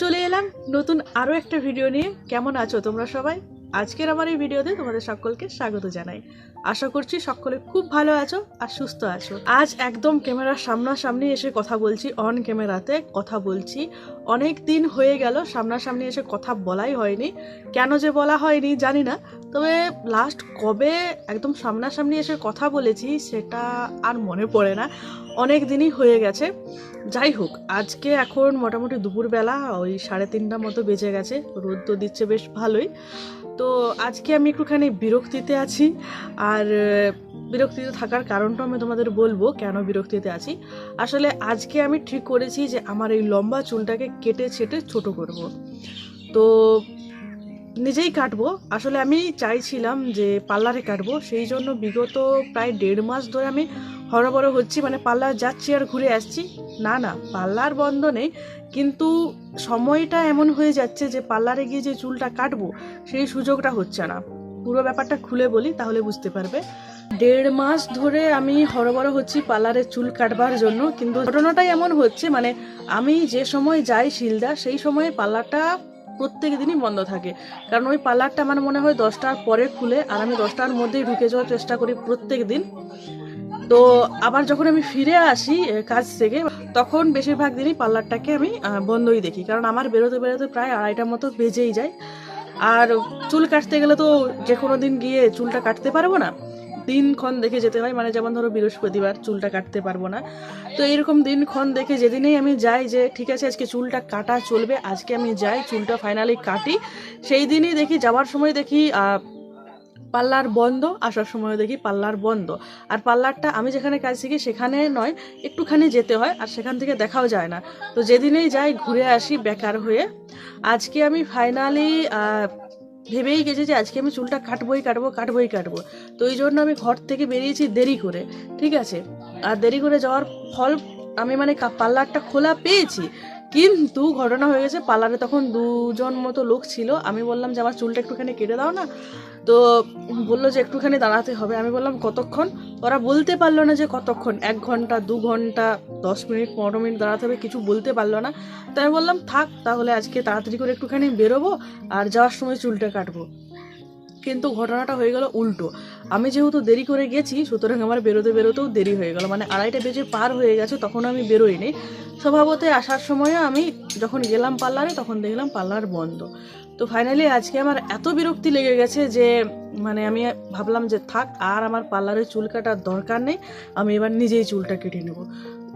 চলে এলাম নতুন আরও একটা ভিডিও নিয়ে। কেমন আছো তোমরা সবাই? আজকের আমার এই ভিডিওতে তোমাদের সকলকে স্বাগত জানাই। আশা করছি সকলে খুব ভালো আছো আর সুস্থ আছো। আজ একদম ক্যামেরার সামনাসামনি এসে কথা বলছি অন ক্যামেরাতে কথা বলছি। অনেক দিন হয়ে গেল, সামনাসামনি এসে কথা বলাই হয়নি। কেন যে বলা হয়নি জানি না, তবে লাস্ট কবে একদম সামনাসামনি এসে কথা বলেছি সেটা আর মনে পড়ে না। অনেক দিনই হয়ে গেছে। যাই হোক, আজকে এখন মোটামুটি দুপুরবেলা, ওই সাড়ে তিনটা মতো বেজে গেছে। রোদ তো দিচ্ছে বেশ ভালোই। তো আজকে আমি একটুখানি বিরক্তিতে আছি। আর বিরক্তিতে থাকার কারণটা আমি তোমাদের বলব কেন বিরক্তিতে আছি। আসলে আজকে আমি ঠিক করেছি যে আমার এই লম্বা চুলটাকে কেটে ছেটে ছোট করব। তো নিজেই কাটবো। আসলে আমি চাইছিলাম যে পার্লারে কাটবো। সেই জন্য বিগত প্রায় দেড় মাস ধরে আমি হরবড় হচ্ছি মানে পার্লার যাচ্ছি আর ঘুরে আসছি। না না পার্লার বন্ধ নেই কিন্তু সময়টা এমন হয়ে যাচ্ছে যে পার্লারে গিয়ে যে চুলটা কাটবো, সেই সুযোগটা হচ্ছে না। পুরো ব্যাপারটা খুলে বলি, তাহলে বুঝতে পারবে। দেড় মাস ধরে আমি হরবড় হচ্ছি পার্লারে চুল কাটবার জন্য, কিন্তু ঘটনাটাই এমন হচ্ছে মানে আমি যে সময় যাই শিলদা, সেই সময় পার্লারটা প্রত্যেক দিনই বন্ধ থাকে। কারণ ওই পার্লারটা আমার মনে হয় দশটার পরে খুলে, আর আমি দশটার মধ্যেই ঢুকে যাওয়ার চেষ্টা করি প্রত্যেক দিন। তো আবার যখন আমি ফিরে আসি কাজ থেকে, তখন বেশিরভাগ দিনই পার্লারটাকে আমি বন্ধই দেখি। কারণ আমার বেরোতে বেরোতে প্রায় আড়াইটার মতো বেজেই যায়। আর চুল কাটতে গেলে তো যে কোনো দিন গিয়ে চুলটা কাটতে পারব না। দিনক্ষণ দেখে যেতে হয়। মানে যেমন ধরো বৃহস্পতিবার চুলটা কাটতে পারব না। তো এইরকম দিনক্ষণ দেখে যেদিনেই আমি যাই যে, ঠিক আছে, আজকে চুলটা কাটা চলবে, আজকে আমি যাই, চুলটা ফাইনালি কাটি। সেই দিনই দেখি, যাওয়ার সময় দেখি পার্লার বন্ধ, আসার সময় দেখি পার্লার বন্ধ। আর পার্লারটা আমি যেখানে কাজ শিখি সেখানে নয়, একটুখানি যেতে হয় আর সেখান থেকে দেখাও যায় না। তো যেদিনেই যাই ঘুরে আসি বেকার হয়ে। আজকে আমি ফাইনালি ভেবেই গেছি যে আজকে আমি চুলটা কাটবোই কাটবো কাটবোই কাটবো। তো এই জন্য আমি ঘর থেকে বেরিয়েছি দেরি করে, ঠিক আছে? আর দেরি করে যাওয়ার ফল আমি মানে পার্লারটা খোলা পেয়েছি। কিন্তু ঘটনা হয়ে গেছে, পার্লারে তখন দুজন মতো লোক ছিল। আমি বললাম যে, আমার চুলটা একটুখানি কেটে দাও না। তো বলল যে, একটুখানি দাঁড়াতে হবে। আমি বললাম, কতক্ষণ? ওরা বলতে পারল না যে, কতক্ষণ? এক ঘণ্টা, দু ঘণ্টা, দশ মিনিট, পনেরো মিনিট দাঁড়াতে হবে। কিছু বলতে পারল না। তো আমি বললাম, থাক, তাহলে আজকে তাড়াতাড়ি করে একটুখানি বেরোবো আর যাওয়ার সময় চুলটা কাটবো। কিন্তু ঘটনাটা হয়ে গেল উল্টো। আমি যেহেতু দেরি করে গেছি, সুতরাং আমার বেরোতে বেরোতেও দেরি হয়ে গেল। মানে আড়াইটা বেজে পার হয়ে গেছে তখন আমি বেরোইনি। স্বভাবতে আসার সময় আমি যখন গেলাম পার্লারে, তখন দেখলাম পার্লার বন্ধ। তো ফাইনালি আজকে আমার এত বিরক্তি লেগে গেছে যে মানে আমি ভাবলাম যে থাক, আর আমার পার্লারে চুল কাটার দরকার নেই, আমি এবার নিজেই চুলটা কেটে নেব।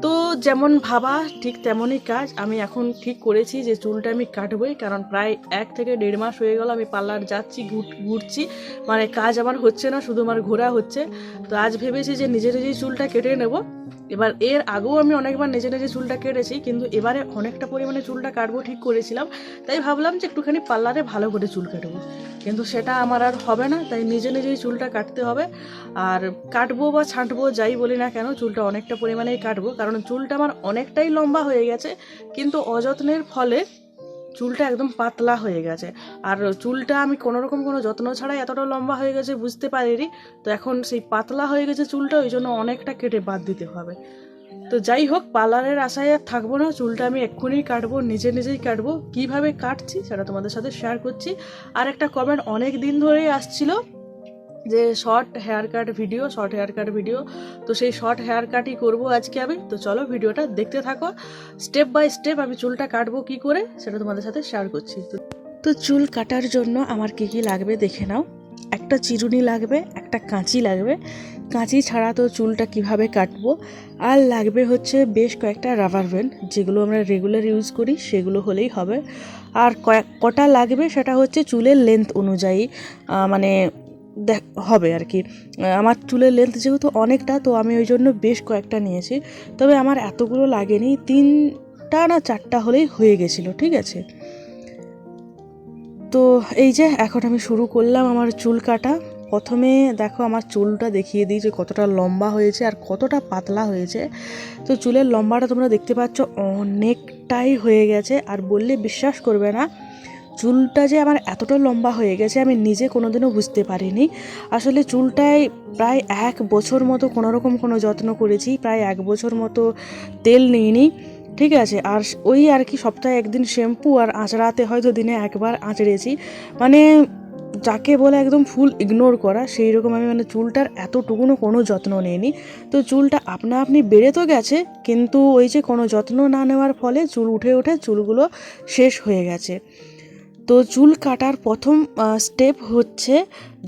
তো যেমন ভাবা ঠিক তেমনই কাজ। আমি এখন ঠিক করেছি যে চুলটা আমি কাটবই, কারণ প্রায় এক থেকে দেড় মাস হয়ে গেল আমি পার্লার যাচ্ছি, ঘুর- ঘুরছি। মানে কাজ আমার হচ্ছে না, শুধু আমার ঘোরা হচ্ছে। তো আজ ভেবেছি যে নিজের নিজেই চুলটা কেটে নেব। এবার এর আগেও আমি অনেকবার নিজে নিজে চুলটা কেটেছি, কিন্তু এবারে অনেকটা পরিমাণে চুলটা কাটবো ঠিক করেছিলাম। তাই ভাবলাম যে একটুখানি পার্লারে ভালো করে চুল কাটবো। কিন্তু সেটা আমার আর হবে না, তাই নিজে নিজেই চুলটা কাটতে হবে। আর কাটবো বা ছাঁটবো যাই বলি না কেন, চুলটা অনেকটা পরিমাণেই কাটবো। কারণ চুলটা আমার অনেকটাই লম্বা হয়ে গেছে, কিন্তু অযত্নের ফলে চুলটা একদম পাতলা হয়ে গেছে। আর চুলটা আমি কোনো রকম কোনো যত্ন ছাড়াই এতটা লম্বা হয়ে গেছে বুঝতে পারিনি। তো এখন সেই পাতলা হয়ে গেছে চুলটা, ওই জন্য অনেকটা কেটে বাদ দিতে হবে। তো যাই হোক, পার্লারের আশায় আর থাকব না, চুলটা আমি এক্ষুনি কাটবো, নিজে নিজেই কাটবো। কীভাবে কাটছি সেটা তোমাদের সাথে শেয়ার করছি। আর একটা কমেন্ট অনেক দিন ধরেই আসছিল যে short hair cut video short hair cut video তো সেই শর্ট হেয়ার কাটই করব আজকে আমি। তো চলো ভিডিওটা দেখতে থাকো। স্টেপ বাই স্টেপ আমি চুলটা কাটবো কি করে, সেটা তোমাদের সাথে শেয়ার করছি। তো তো চুল কাটার জন্য আমার কি কি লাগবে দেখে নাও। একটা চিরুনি লাগবে, একটা কাঁচি লাগবে। কাঁচি ছাড়া তো চুলটা কীভাবে কাটবো? আর লাগবে হচ্ছে বেশ কয়েকটা রাবার ব্যান্ড যেগুলো আমরা রেগুলার ইউজ করি, সেগুলো হলেই হবে। আর কয়েক কটা লাগবে সেটা হচ্ছে চুলের লেন্থ অনুযায়ী মানে দেখ, হবে আর কি। আমার চুলের লেন্থ যেহেতু অনেকটা, তো আমি ওই জন্য বেশ কয়েকটা নিয়েছি। তবে আমার এতগুলো লাগেনি, তিনটা না চারটা হলেই হয়ে গেছিল, ঠিক আছে? তো এই যে, এখন আমি শুরু করলাম আমার চুল কাটা। প্রথমে দেখো আমার চুলটা দেখিয়ে দিই যে কতটা লম্বা হয়েছে আর কতটা পাতলা হয়েছে। তো চুলের লম্বাটা তোমরা দেখতে পাচ্ছ, অনেকটাই হয়ে গেছে। আর বললে বিশ্বাস করবে না চুলটা যে আমার এতটা লম্বা হয়ে গেছে আমি নিজে কোনোদিনও বুঝতে পারিনি। আসলে চুলটায় প্রায় এক বছর মতো কোনো রকম কোনো যত্ন করেছি, প্রায় এক বছর মতো তেল নিইনি, ঠিক আছে? আর ওই আর কি সপ্তাহে একদিন শ্যাম্পু আর আঁচড়াতে হয়তো দিনে একবার আঁচড়েছি। মানে যাকে বলে একদম ফুল ইগনোর করা সেই রকম আমি মানে চুলটার এতটুকুনও কোনো যত্ন নিইনি। তো চুলটা আপনা আপনি বেড়ে তো গেছে, কিন্তু ওই যে কোনো যত্ন না নেওয়ার ফলে চুল উঠে উঠে চুলগুলো শেষ হয়ে গেছে। তো চুল কাটার প্রথম স্টেপ হচ্ছে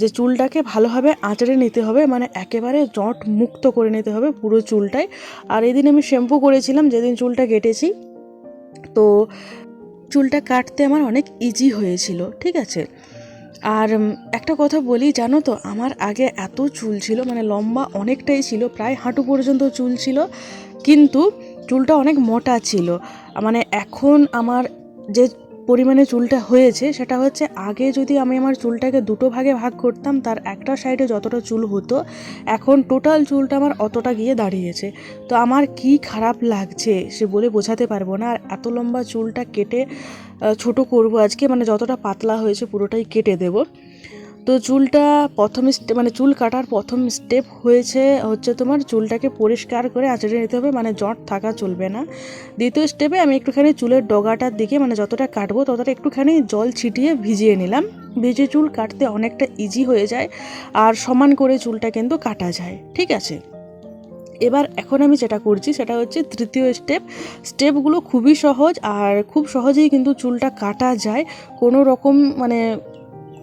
যে চুলটাকে ভালোভাবে আঁচড়ে নিতে হবে মানে একেবারে জট মুক্ত করে নিতে হবে পুরো চুলটাই আর এদিন আমি শ্যাম্পু করেছিলাম, যেদিন চুলটা কেটেছি। তো চুলটা কাটতে আমার অনেক ইজি হয়েছিল, ঠিক আছে? আর একটা কথা বলি, জানো তো, আমার আগে এত চুল ছিল মানে লম্বা অনেকটাই ছিল, প্রায় হাঁটু পর্যন্ত চুল ছিল, কিন্তু চুলটা অনেক মোটা ছিল। মানে এখন আমার যে পরিমাণে চুলটা হয়েছে, সেটা হচ্ছে আগে যদি আমি আমার চুলটাকে দুটো ভাগে ভাগ করতাম, তার একটা সাইডে যতটা চুল হতো, এখন টোটাল চুলটা আমার অতটা গিয়ে দাঁড়িয়েছে। তো আমার কি খারাপ লাগছে সে বলে বোঝাতে পারব না, আর এত লম্বা চুলটা কেটে ছোট করব আজকে মানে যতটা পাতলা হয়েছে পুরোটাই কেটে দেব। তো চুলটা প্রথম স্টেপ মানে চুল কাটার প্রথম স্টেপ হয়েছে হচ্ছে তোমার চুলটাকে পরিষ্কার করে আঁচড়ে নিতে হবে মানে জট থাকা চলবে না। দ্বিতীয় স্টেপে আমি একটুখানি চুলের ডগাটার দিকে মানে যতটা কাটবো ততটা একটুখানি জল ছিটিয়ে ভিজিয়ে নিলাম। ভিজে চুল কাটতে অনেকটা ইজি হয়ে যায় আর সমান করে চুলটা কিন্তু কাটা যায়, ঠিক আছে? এবার এখন আমি যেটা করছি সেটা হচ্ছে তৃতীয় স্টেপ স্টেপগুলো খুবই সহজ আর খুব সহজেই কিন্তু চুলটা কাটা যায়। কোনো রকম মানে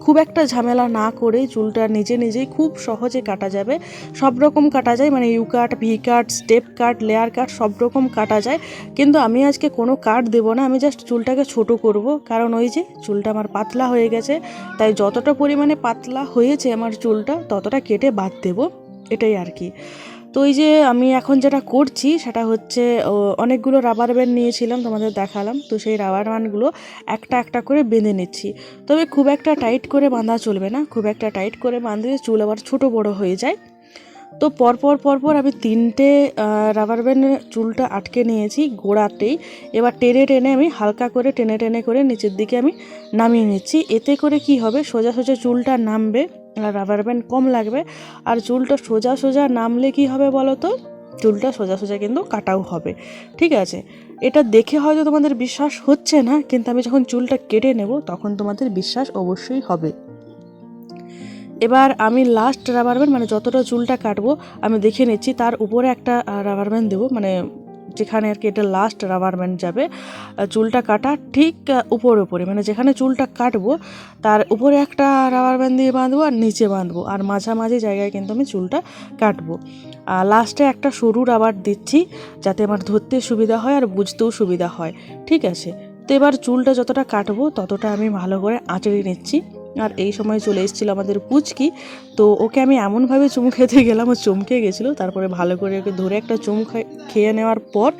খুব একটা ঝামেলা না করে চুলটা নিজে নিজেই খুব সহজে কাটা যাবে। সব রকম কাটা যায় মানে U cut V cut step cut layer cut সব রকম কাটা যায়। কিন্তু আমি আজকে কোনো কাট দেবো না, আমি জাস্ট চুলটাকে ছোট করব। কারণ ওই যে চুলটা আমার পাতলা হয়ে গেছে, তাই যতটা পরিমাণে পাতলা হয়েছে আমার চুলটা, ততটা কেটে বাদ দেবো। এটাই আর কি। তো এই যে আমি এখন যেটা করছি সেটা হচ্ছে অনেকগুলো রাবার ব্যান্ড নিয়েছিলাম তোমাদের দেখালাম। তো সেই রাবার ব্যান্ডগুলো একটা একটা করে বেঁধে নিচ্ছি। তবে খুব একটা টাইট করে বাঁধা চলবে না। খুব একটা টাইট করে বাঁধলে চুল আবার ছোট বড় হয়ে যায়। তো পরপর পরপর আমি তিনটে রাবার ব্যান্ডে চুলটা আটকে নিয়েছি গোড়াতেই। এবার টেনে টেনে আমি হালকা করে টেনে টেনে করে নিচের দিকে আমি নামিয়ে নিচ্ছি। এতে করে কি হবে? সোজা সোজা চুলটা নামবে। রাবার ব্যান্ড কম লাগবে। আর চুলটা সোজা সোজা নামলে কি হবে বলো তো? চুলটা সোজা সোজা কিন্তু কাটাও হবে। ঠিক আছে? এটা দেখে হয়তো তোমাদের বিশ্বাস হচ্ছে না, কিন্তু আমি যখন চুলটা কেটে নেব তখন তোমাদের বিশ্বাস অবশ্যই হবে। এবার আমি লাস্ট রাবার ব্যান্ড মানে যতটা চুলটা কাটবো, আমি দেখে নিচ্ছি, তার উপরে একটা রাবার ব্যান্ড দেবো মানে যেখানে আর কি এটা লাস্ট রাবার ব্যান্ড যাবে চুলটা কাটা ঠিক উপরে উপরে মানে যেখানে চুলটা কাটবো, তার উপরে একটা রাবার ব্যান্ড দিয়ে বাঁধবো আর নিচে বাঁধবো, আর মাঝামাঝি জায়গায় কিন্তু আমি চুলটা কাটবো। আর লাস্টে একটা সরু রাবার দিচ্ছি, যাতে আমার ধরতে সুবিধা হয় আর বুঝতেও সুবিধা হয়, ঠিক আছে? তো এবার চুলটা যতটা কাটবো, ততটা আমি ভালো করে আঁচড়ে নিচ্ছি। আর এই সময় চলে এসেছিল আমাদের পুচকি। তো ওকে আমি এমনভাবে চুমু খেতে গেলাম, ও চমকে গেছিল। তারপরে ভালো করে ওকে ধরে একটা চুমু খেয়ে নেওয়ার পর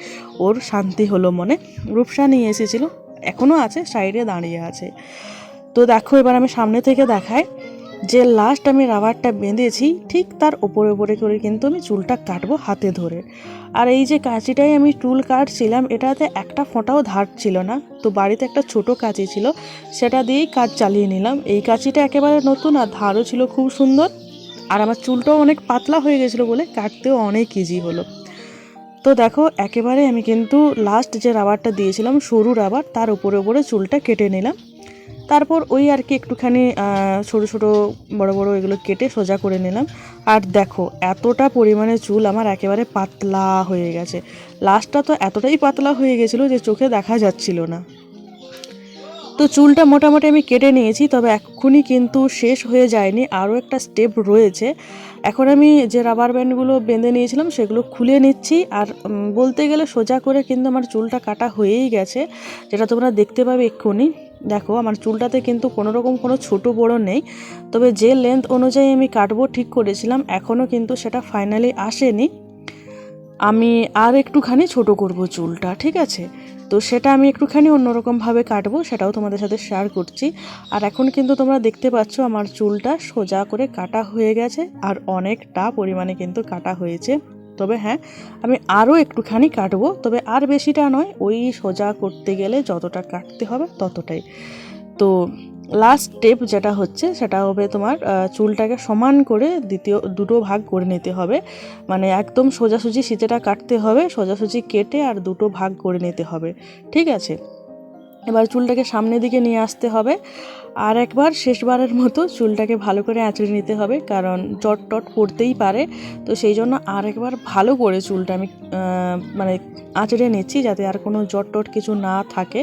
ওর শান্তি হলো মনে। রূপসা নিয়ে এসেছিল এখনও আছে, সাইডে দাঁড়িয়ে আছে। তো দেখো, এবার আমি সামনে থেকে দেখাই। যে লাস্ট আমি রাবারটা বেঁধেছি, ঠিক তার ওপরে ওপরে করে কিন্তু আমি চুলটা কাটবো হাতে ধরে। আর এই যে কাঁচিটাই আমি চুল কাটছিলাম, এটাতে একটা ফোঁটাও ধার ছিল না। তো বাড়িতে একটা ছোট কাঁচি ছিল, সেটা দিয়েই কাজ চালিয়ে নিলাম। এই কাঁচিটা একেবারে নতুন আর ধারও ছিল খুব সুন্দর। আর আমার চুলটাও অনেক পাতলা হয়ে গেছিল বলে কাটতেও অনেক ইজি হলো। তো দেখো, একেবারে আমি কিন্তু লাস্ট যে রাবারটা দিয়েছিলাম, সরু রাবার তার উপরে উপরে চুলটা কেটে নিলাম। তারপর ওই আর কি একটুখানি ছোটো ছোটো, বড় বড় এগুলো কেটে সোজা করে নিলাম। আর দেখো, এতটা পরিমাণে চুল আমার একেবারে পাতলা হয়ে গেছে। লাস্টটা তো এতটাই পাতলা হয়ে গেছিল যে চোখে দেখা যাচ্ছিল না। তো চুলটা মোটামুটি আমি কেটে নিয়েছি, তবে এক্ষুনি কিন্তু শেষ হয়ে যায়নি। আরও একটা স্টেপ রয়েছে। এখন আমি যে রাবার ব্যান্ডগুলো বেঁধে নিয়েছিলাম, সেগুলো খুলে নিচ্ছি। আর বলতে গেলে সোজা করে কিন্তু আমার চুলটা কাটা হয়েই গেছে, যেটা তোমরা দেখতে পাবে এক্ষুনি। দেখো, আমার চুলটাতে কিন্তু কোনো রকম কোনো ছোট বড় নেই, তবে যে লেন্থ অনুযায়ী আমি কাটবো ঠিক করেছিলাম এখনও কিন্তু সেটা ফাইনালি আসেনি। আমি আর একটুখানি ছোট করব চুলটা, ঠিক আছে? তো সেটা আমি একটুখানি অন্যরকমভাবে কাটবো, সেটাও তোমাদের সাথে শেয়ার করছি। আর এখন কিন্তু তোমরা দেখতে পাচ্ছ আমার চুলটা সোজা করে কাটা হয়ে গেছে, আর অনেকটা পরিমাণে কিন্তু কাটা হয়েছে। তবে হ্যাঁ আমি আরও একটুখানি কাটবো। তবে আর বেশিটা নয়, ওই সোজা করতে গেলে যতটা কাটতে হবে ততটাই। তো লাস্ট স্টেপ যেটা হচ্ছে, সেটা হবে তোমার চুলটাকে সমান করে দ্বিতীয়, দুটো ভাগ করে নিতে হবে। মানে একদম সোজাসুজি সিঁচেটা কাটতে হবে, সোজাসুজি কেটে আর দুটো ভাগ করে নিতে হবে। ঠিক আছে? এবার চুলটাকে সামনের দিকে নিয়ে আসতে হবে। আর একবার শেষবারের মতো চুলটাকে ভালো করে আঁচড়ে নিতে হবে, কারণ জট টট পড়তেই পারে। তো সেই জন্য আর একবার ভালো করে চুলটা আমি মানে আঁচড়ে নিচ্ছি যাতে আর কোনো জট টট কিছু না থাকে।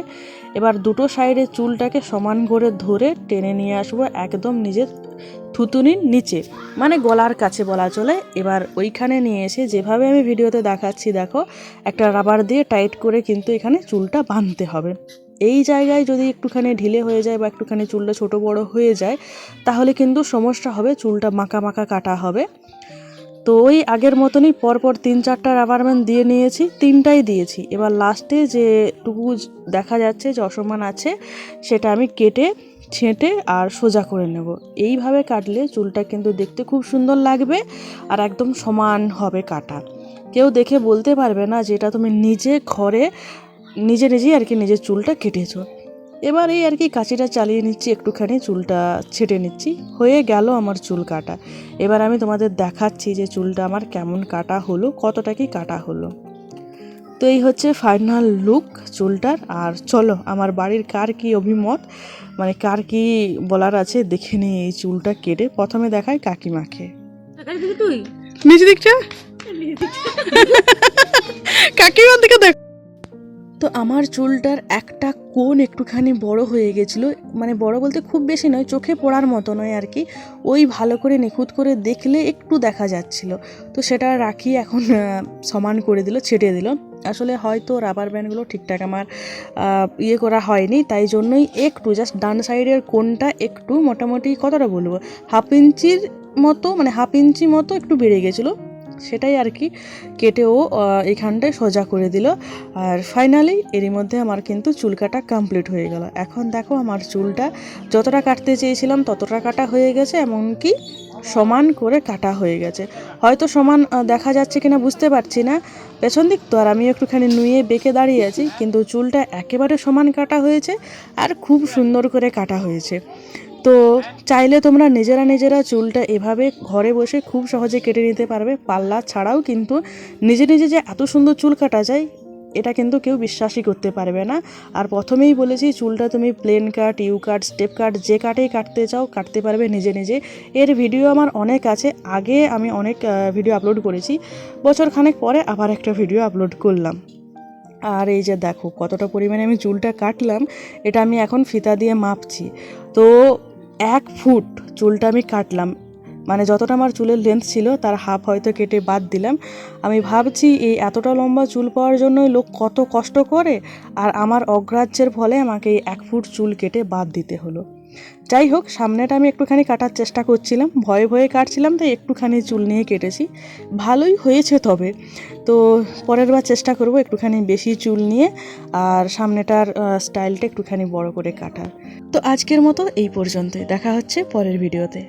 এবার দুটো সাইডে চুলটাকে সমান করে ধরে টেনে নিয়ে আসব একদম নিজের থুতুনির নিচে মানে গলার কাছে বলা চলে। এবার ওইখানে নিয়ে এসে যেভাবে আমি ভিডিওতে দেখাচ্ছি, দেখো, একটা রাবার দিয়ে টাইট করে কিন্তু এখানে চুলটা বাঁধতে হবে। এই জায়গায় যদি একটুখানি ঢিলে হয়ে যায় বা একটুখানি চুলটা ছোট বড় হয়ে যায়, তাহলে কিন্তু সমস্যা হবে, চুলটা মাকা মাকা কাটা হবে। তো ওই আগের মতনই পরপর তিন চারটা রাবার ব্যান্ড দিয়ে নিয়েছি, তিনটাই দিয়েছি। এবার লাস্টে যেটুকু দেখা যাচ্ছে, যে অসমান আছে, সেটা আমি কেটে, ছেঁটে আর সোজা করে নেব। এইভাবে কাটলে চুলটা কিন্তু দেখতে খুব সুন্দর লাগবে আর একদম সমান হবে কাটা। কেউ দেখে বলতে পারবে না যেটা তুমি নিজে ঘরে নিজে নিজেই আর কি নিজের চুলটা কেটেছো। এবার এই আর কি কাঁচিটা চালিয়ে নিচ্ছি একটুখানি চুলটা ছেটে নিচ্ছি। হয়ে গেল আমার চুল কাটা। এবার আমি তোমাদের দেখাচ্ছি যে চুলটা আমার কেমন কাটা হলো কতটা কি কাটা হলো। তো এই হচ্ছে ফাইনাল লুক চুলটার। আর চলো আমার বাড়ির কার কি অভিমত? মানে কার কি বলার আছে দেখে নিই এই চুলটা কেটে। প্রথমে দেখাই কাকিমাকে। তুই? নিচে দিকটা কাকিমার দিকে দেখ। তো আমার চুলটার একটা কোণ একটুখানি বড় হয়ে গেছিল মানে বড় বলতে খুব বেশি নয়, চোখে পড়ার মতো নয় আর কি। ওই ভালো করে নিখুঁত করে দেখলে একটু দেখা যাচ্ছিল। তো সেটা রাখি এখন সমান করে দিল ছেটে দিল। আসলে হয়তো রাবার ব্যান্ডগুলো ঠিকঠাক আমার ইয়ে করা হয়নি, তাই জন্যই একটু জাস্ট ডান সাইডের কোণটা একটু মোটামুটি, কতটা বলব? হাফ ইঞ্চির মতো মানে হাফ ইঞ্চি মতো একটু বেড়ে গেছিল। সেটাই আর কি কেটেও আহ, এখানটায় সোজা করে দিল। আর ফাইনালি এরই মধ্যে আমার কিন্তু চুল কাটা কমপ্লিট হয়ে গেল। এখন দেখো আমার চুলটা যতটা কাটতে চেয়েছিলাম ততটা কাটা হয়ে গেছে এমনকি সমান করে কাটা হয়ে গেছে। হয়তো সমান দেখা যাচ্ছে কিনা বুঝতে পারছি না। পেছন দিক তো আর আমি একটুখানি নুয়ে বেঁকে দাঁড়িয়ে আছি কিন্তু চুলটা একেবারে সমান কাটা হয়েছে আর খুব সুন্দর করে কাটা হয়েছে। তো চাইলে তোমরা নিজেরা নিজেরা চুলটা এভাবে ঘরে বসে খুব সহজে কেটে নিতে পারবে, পাল্লা ছাড়াও কিন্তু নিজে নিজে যে এত সুন্দর চুল কাটা যায়, এটা কিন্তু কেউ বিশ্বাসই করতে পারবে না। আর প্রথমেই বলেছি, চুলটা তুমি plain cut U cut step cut যে কাটেই কাটতে চাও, কাটতে পারবে নিজে নিজে। এর ভিডিও আমার অনেক আছে, আগে আমি অনেক ভিডিও আপলোড করেছি। বছর খানেক পরে আবার একটা ভিডিও আপলোড করলাম। আর এই যে দেখো, কতটা পরিমাণে আমি চুলটা কাটলাম, এটা আমি এখন ফিতা দিয়ে মাপছি। তো এক ফুট চুলটা আমি কাটলাম। মানে যতটা আমার চুলের লেন্থ ছিল, তার হাফ হয়তো কেটে বাদ দিলাম। আমি ভাবছি এই এতটা লম্বা চুল পাওয়ার জন্য লোক কত কষ্ট করে? আর আমার অগ্রাহ্যের ফলে আমাকে এই এক ফুট চুল কেটে বাদ দিতে হলো। যাই হোক, সামনেটা আমি একটুখানি কাটার চেষ্টা করছিলাম। ভয়ে ভয়ে কাটছিলাম, তাই একটুখানি চুল নিয়ে কেটেছি। ভালোই হয়েছে তবে। তো পরের বার চেষ্টা করব একটুখানি বেশি চুল নিয়ে, আর সামনেটার স্টাইলটা একটুখানি বড় করে কাটার। তো আজকের মতো এই পর্যন্তই। দেখা হচ্ছে পরের ভিডিওতে।